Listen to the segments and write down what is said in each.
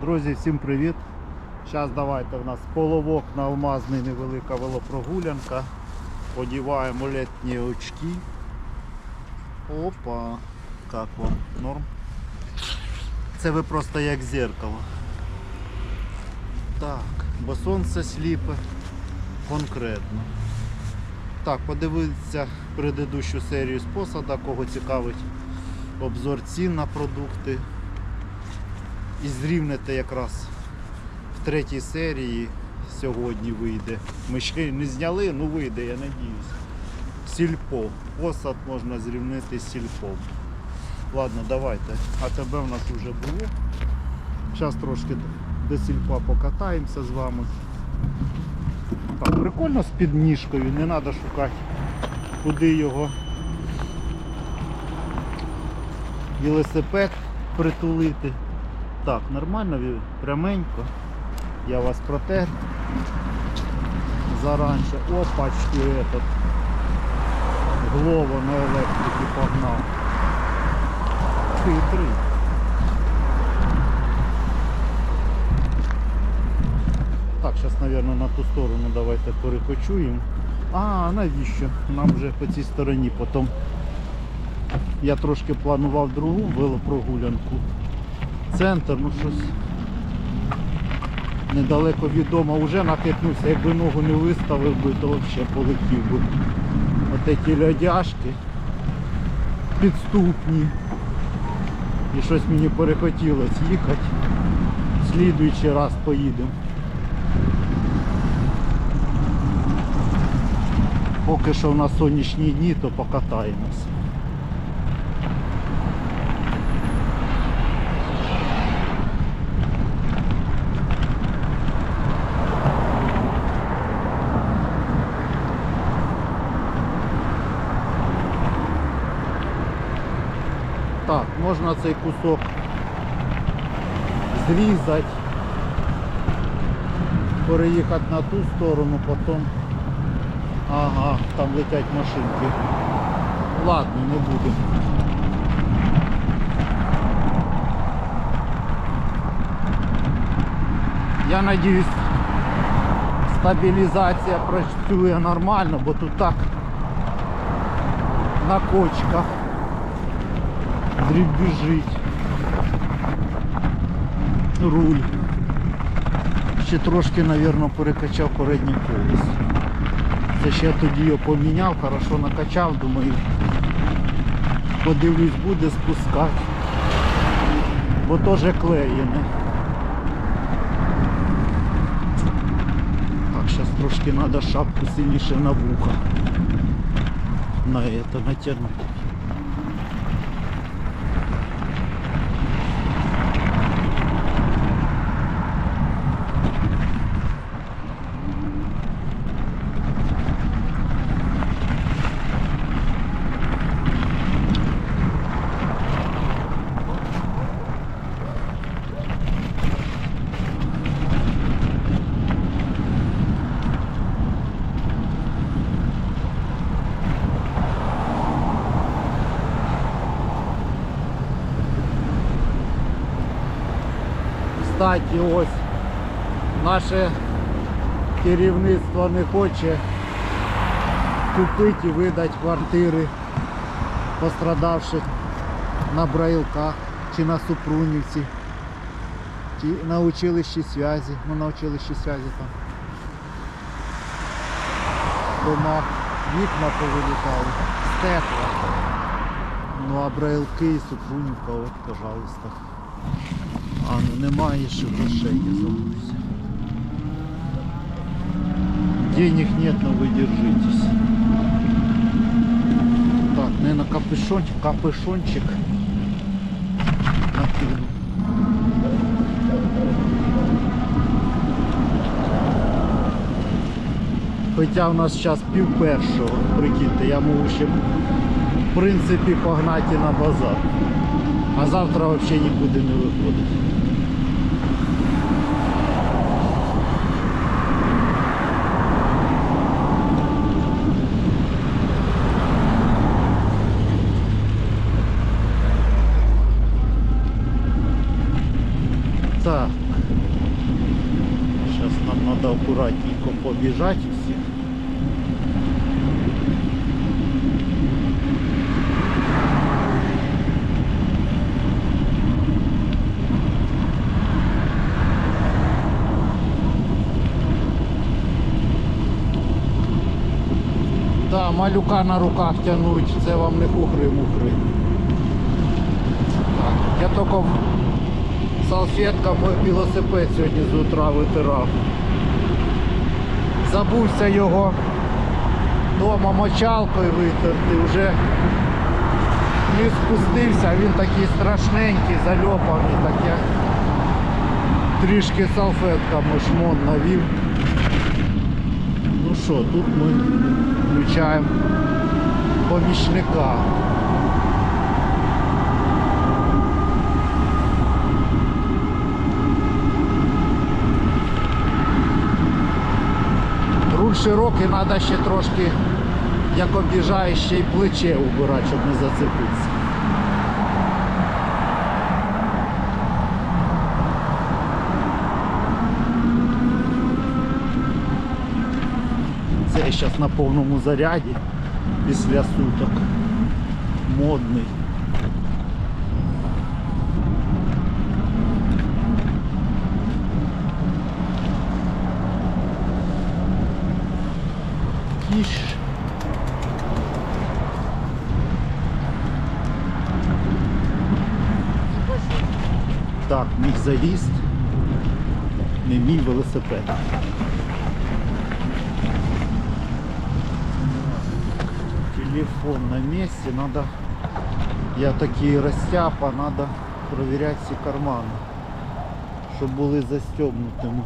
Друзі, всім привіт! Зараз давайте в нас половок на алмазний невелика велопрогулянка. Одіваємо літні очки. Опа! Как вам? Норм? Це ви просто як зеркало. Так, бо сонце сліпе конкретно. Так, подивитися предыдущу серію з посада, кого цікавить обзор цін на продукти. І зрівнете якраз в третій серії сьогодні вийде. Ми ще не зняли, ну вийде, я надіюсь. Сільпо. Посад можна зрівнити з сільпом. Ладно, давайте. АТБ в нас вже було. Зараз трошки до сільпа покатаємося з вами. Так, прикольно з підніжкою, не треба шукати, куди його велосипед притулити. Так, нормально, пряменько. Я вас протер. Заранше. Опачки этот. Глово на електриці погнав. Хитрий. Так, зараз, мабуть, на ту сторону давайте перекочуємо. А, навіщо? Нам вже по цій стороні потім. Я трошки планував другу велопрогулянку. Центр, ну щось недалеко від дому вже нахитнувся, якби ногу не виставив би, то взагалі полетів би. От ці льодяшки підступні. І щось мені перехотілося їхати. Слідуючий раз поїдемо. Поки що в нас сонячні дні, то покатаємося. Так, можна цей кусок зрізати, переїхати на ту сторону, потім... Ага, там летять машинки. Ладно, не будемо. Я надіюсь, стабілізація працює нормально, бо тут так на кочках дрібіжить руль. Ще трошки, мабуть, перекачав переднє колесо. Це ще я тоді його поміняв, хорошо накачав, думаю, подивлюсь, буде спускати. Бо теж клеєне. Так, зараз трошки треба шапку сильніше на вуха. На это натягнути. Кстати, ось наше керівництво не хоче купити і видати квартири пострадавших на Браїлках чи на Супрунівці, чи на училищі зв'язі, ну на училищі зв'язі там. Дома вікна повилітали, стекла. Ну а Браїлки і Супрунівка, от, пожалуйста. А ну немає ще грошей, я забувся. Денег нет, но вы держитесь. Так, наверное, капюшончик, капюшончик накину. Хоча в нас зараз пів першого, прикиньте, я можу ще в принципі погнати на базар. А завтра взагалі нікуди не виходить. Так. треба акуратненько побіжати всі. Да, малюка на руках тянуть, це вам не хухри-мухри. Я тільки салфетками велосипед сьогодні з утра витирав. Забувся його дома мочалкою витерти, вже не спустився, він такий страшненький, зальопаний, так я трішки салфетками шмон навів. Ну що, тут ми включаємо помічника. Широкий, треба ще трошки, як об'їжджаєш, ще й плече убирати, щоб не зацепитися. Це я зараз на повному заряді після суток. Модний. Кіш. Так, мій заїзд. Не мій велосипед. Телефон на месте, надо, я такий растяпа, надо проверять всі кармани, щоб були застегнутими.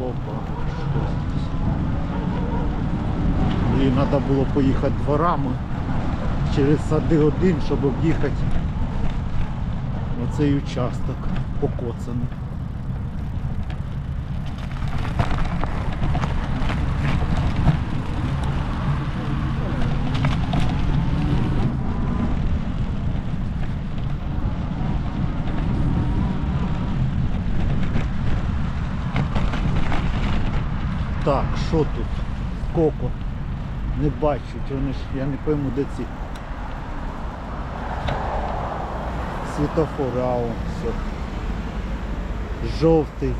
Опа, що здесь? Блін, треба було поїхати дворами через сади один, щоб об'їхати оцей участок покоцаний. Так, що тут? Коко. Не бачать, вони ж, я не пойму, де ці світофори, а он все. Жовтий.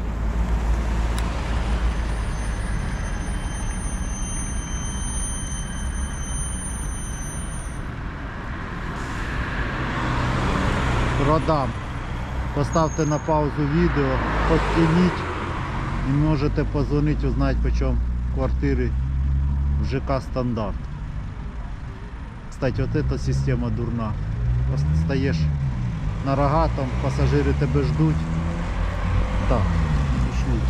Продам. Поставте на паузу відео, підтягніть і можете позвонити, узнати по чому квартири в ЖК Стандарт. Кстати, вот эта система дурна. Стаєш на рогатом, пасажири тебе ждуть. Так, пішли.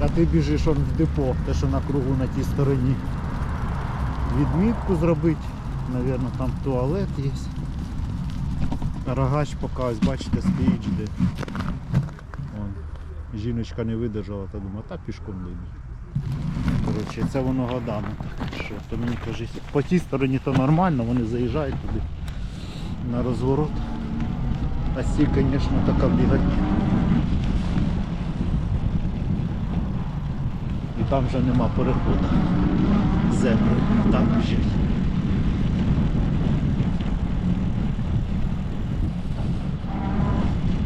А ти біжиш он в депо, те що на кругу на тій стороні. Відмітку зробити. Навірно, там туалет є. Рогач ось бачите стоїть жде. Жіночка не видержала, та думала, та пішком дойду. Коротше, це воно годами так. Що, то мені кажуть, по тій стороні то нормально, вони заїжджають туди на розворот. А сі, звісно, така бігатня. І там вже нема переходу. Землі там біжить.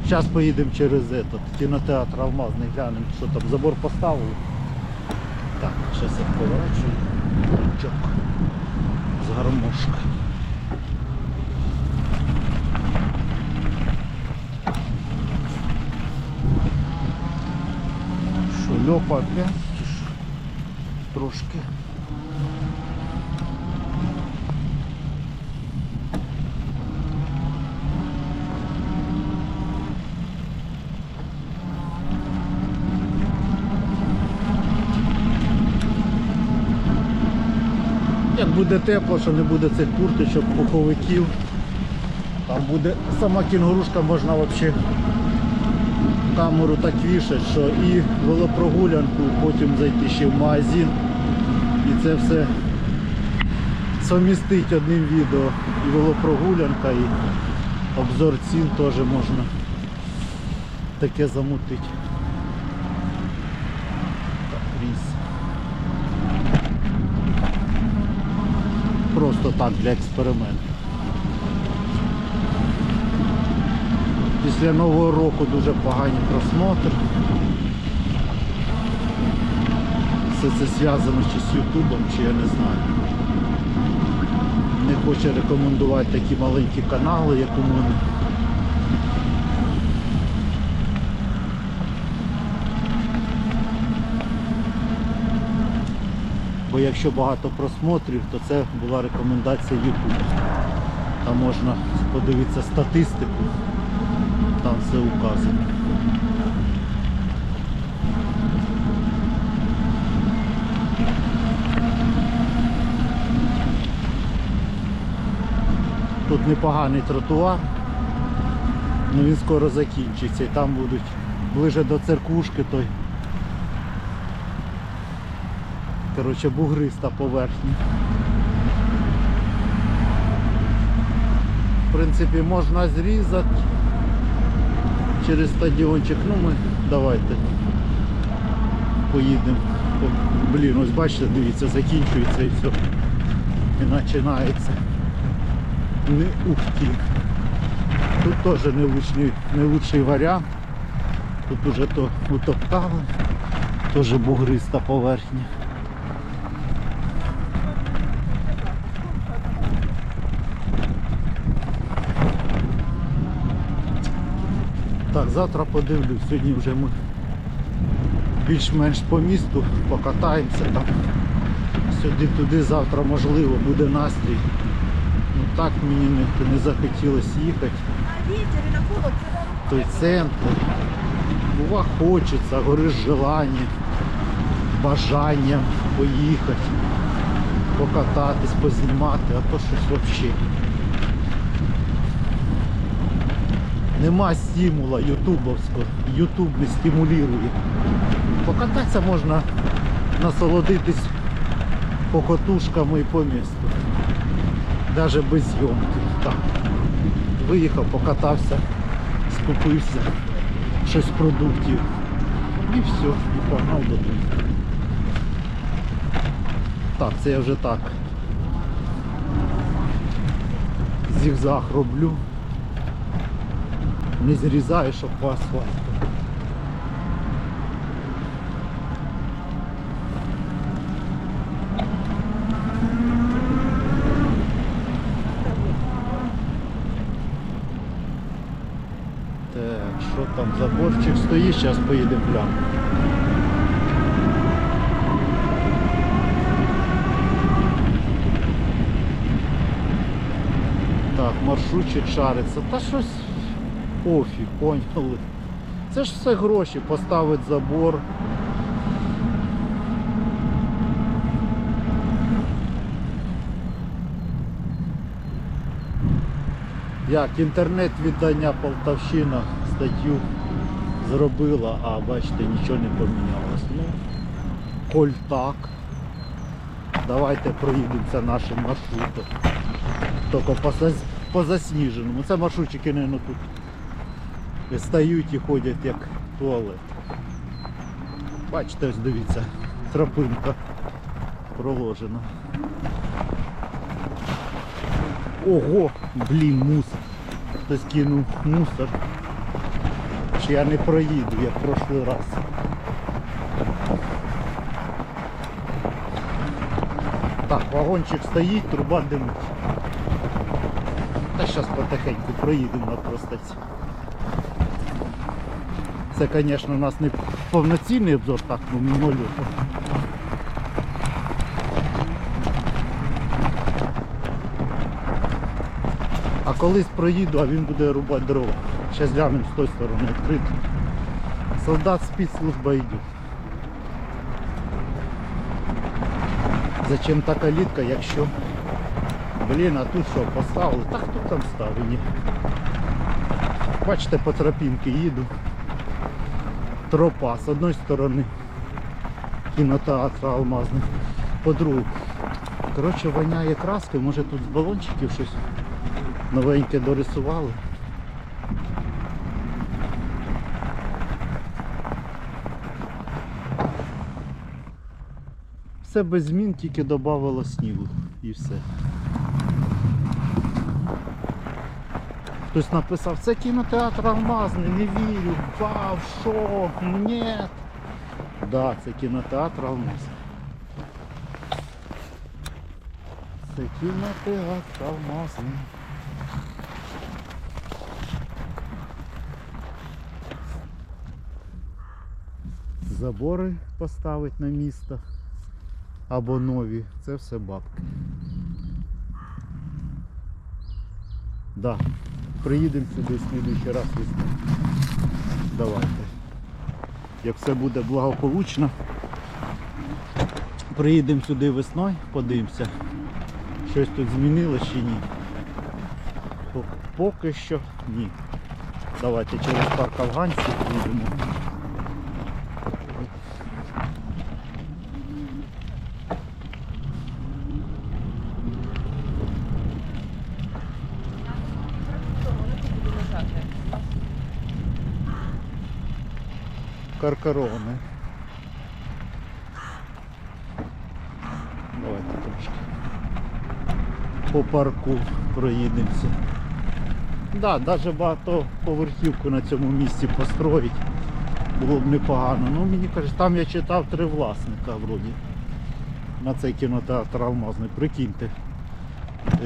Зараз поїдемо через этот, кінотеатр Алмазний, глянемо, що там забор поставили. Так, зараз я поворачую. ручок З гармошки. Що, льопа опять? Трошки. Як буде тепло, що не буде цих курточок, пуховиків. Там буде сама кінгурушка можна взагалі камеру так вішати, що і велопрогулянку, потім зайти ще в магазин і це все совмістить одним відео. І велопрогулянка, і обзор цін теж можна таке замутить. Так, різ. Просто так для експерименту. Після Нового року дуже погані просмотри. Все це зв'язано чи з Ютубом, чи я не знаю. Не хоче рекомендувати такі маленькі канали, як у мене. Бо якщо багато просмотрів, то це була рекомендація YouTube. Там можна подивитися статистику, там все указано. Тут непоганий тротуар, але він скоро закінчиться і там будуть ближе до церквушки той. Коротше, бугриста поверхня. В принципі, можна зрізати через стадіончик. Ну ми давайте поїдемо. Блін, ось бачите, дивіться, закінчується і все. І починається. Не ух ти. Тут теж не лучший, не лучший варіант. Тут уже то утоптали, теж бугриста поверхня. Завтра подивлюсь, сьогодні вже ми більш-менш по місту покатаємося там. Сюди-туди завтра можливо буде настрій. Ну так мені не, не захотілося їхати. Той центр. Бува хочеться, гориш желання, бажанням поїхати, покататись, познімати, а то щось взагалі. Нема стимула ютубовського, ютуб не стимулює. Покататися можна насолодитись покотушками і по місту. Навіть без зйомки. Так. Виїхав, покатався, скупився, щось продуктів. І все, і погнав додому. Так, це я вже так. Зігзаг роблю. Не зрізаю, щоб по асфальту. Так, що там заборчик стоїть, зараз поїдемо глянемо. Так, маршрутчик шариться. Та щось пофіг, поняли. Це ж все гроші, поставить забор. Як інтернет-віддання Полтавщина статтю зробила, а бачите, нічого не помінялось. Ну, коль так, давайте проїдемося нашим маршрутом. Тільки по, по засніженому. Це маршрутчики, мабуть, тут стають і ходять як туалет. Бачите, ось дивіться, тропинка проложена. Ого, блін, мусор. Хтось кинув мусор. Чи я не проїду, як в прошлий раз. Так, вагончик стоїть, труба димить. Та зараз потихеньку проїдемо на простаці. Це, звісно, у нас не повноцінний обзор, так, ну мимольотно. А колись проїду, а він буде рубати дрова. Зараз глянемо з тої сторони відкрито. Солдат спецслужба йде. Зачем та калітка, якщо... Блін, а тут що, поставили? Так хто там ставив? Ні. Бачите, по тропінки їду тропа. З одної сторони кінотеатр алмазний, По-друге, Коротше, воняє краски, може тут з балончиків щось новеньке дорисували. Все без змін, тільки додавало снігу і все. Хтось написав, це кінотеатр Алмазний, не вірю. Вау, що? Ні. Да, це кінотеатр Алмазний. Це кінотеатр Алмазний. Забори поставить на місто або нові. Це все бабки. Да. Приїдемо сюди в слідуючий раз весну. Давайте. Як все буде благополучно. Приїдемо сюди весною, подивимося, щось тут змінилося чи ні. Поки що ні. Давайте через парк афганців їдемо. Каркарони. Давайте трошки. По парку проїдемося. Да, навіть багатоповерхівку на цьому місці построїть було б непогано. Ну мені кажуть, там я читав три власника вроді. На цей кінотеатр Алмазний, прикиньте.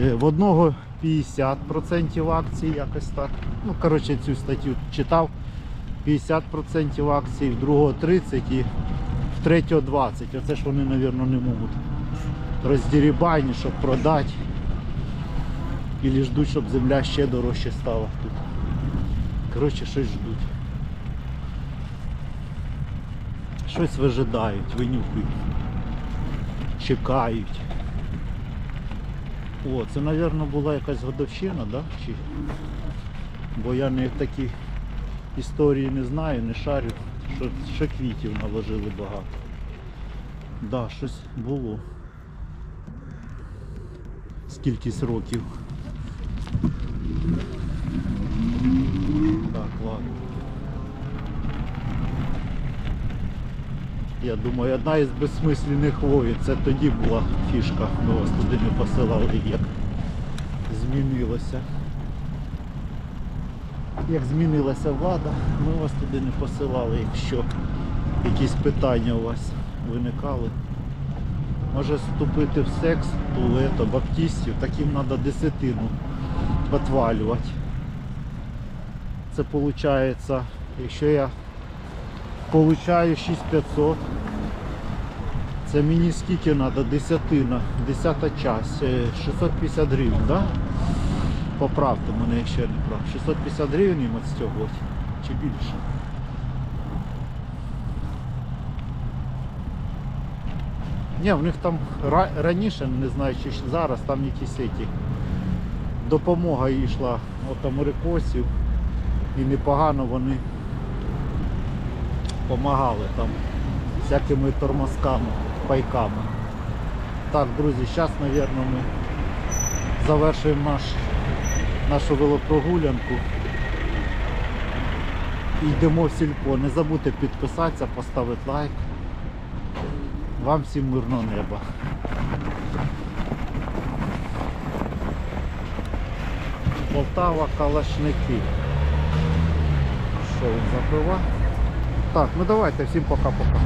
Е, В одного 50% акцій, якось так. Ну, коротше, цю статтю читав. 50% акцій, в другого 30 і в третього 20. Оце ж вони, мабуть, не можуть роздірібайні, щоб продати. І ждуть, щоб земля ще дорожче стала тут. Коротше, щось ждуть. Щось вижидають, винюхають. Чекають. О, це, мабуть, була якась годовщина, да? Чи... Бо я не такі історії не знаю, не шарю, що ще квітів наложили багато. Да, щось було. Скількись років. Так, ладно. Я думаю, одна із безсмисленних воїн. Це тоді була фішка. Ми вас туди не посилали, як змінилося. Як змінилася влада, ми вас туди не посилали, якщо якісь питання у вас виникали. Може вступити в секс, тулето, баптистів, таким треба десятину отвалювати. Це виходить, якщо я получаю 6500, це мені скільки треба? Десятина, десята часть, е, 650 гривень, да? Поправте мене, якщо я не прав. 650 гривень їм відстягувати чи більше. Ні, в них там раніше, не знаю, чи зараз там якісь які допомога йшла від америкосів і непогано вони допомагали там всякими тормозками, пайками. Так, друзі, зараз, мабуть, ми завершуємо наш, нашу велопрогулянку. І йдемо в сільпо. Не забудьте підписатися, поставити лайк. Вам всім мирного неба. Полтава Калашники. Що він запива? Так, ну давайте, всім пока-пока.